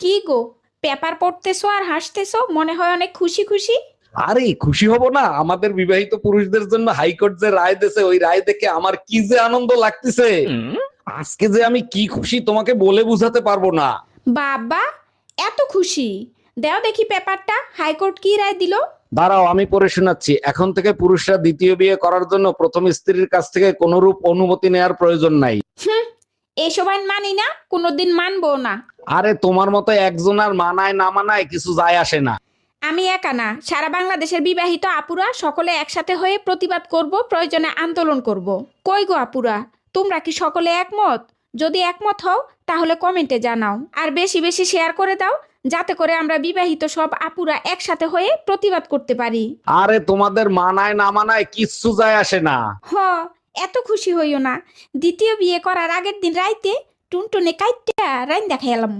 কি গো পেপার পড়তেছো আর হাসতেছো? মনে হয় অনেক খুশি খুশি। আরে খুশি হব না। আমাদের বিবাহিত পুরুষদের জন্য হাইকোর্ট যে রায় দিয়েছে ওই রায় দেখে আমার কি যে আনন্দ লাগতেছে। আজকে যে আমি কি খুশি তোমাকে বলে বুঝাতে পারব না। বাবা এত খুশি। দেও দেখি পেপারটা হাইকোর্ট কি রায় দিল? দাঁড়াও আমি পড়ে শোনাচ্ছি। এখন থেকে পুরুষরা দ্বিতীয় বিয়ে করার জন্য প্রথম স্ত্রীর কাছ থেকে কোনরূপ অনুমতি নেওয়ার প্রয়োজন নাই। হুম এসব আইন মানি না কোনোদিন মানবো না। আরে তোমার মতো একজন আর মানায় না মানায় কিছু যায় আসে না। আমি একা না সারা বাংলাদেশের বিবাহিত আপুরা সকলে একসাথে হয়ে প্রতিবাদ করব প্রয়োজনে আন্দোলন করব। কই গো আপুরা তোমরা কি সকলে একমত? যদি একমত হও তাহলে কমেন্টে জানাও। আর বেশি বেশি শেয়ার করে দাও যাতে করে আমরা বিবাহিত সব আপুরা একসাথে হয়ে প্রতিবাদ করতে পারি। আরে তোমাদের মানায় না মানায় কিচ্ছু যায় আসে না। হ এত খুশি হইও না। দ্বিতীয় বিয়ে করার আগের দিন রাইতে টুনটুনে কাইটা রাইন দেখাইলাম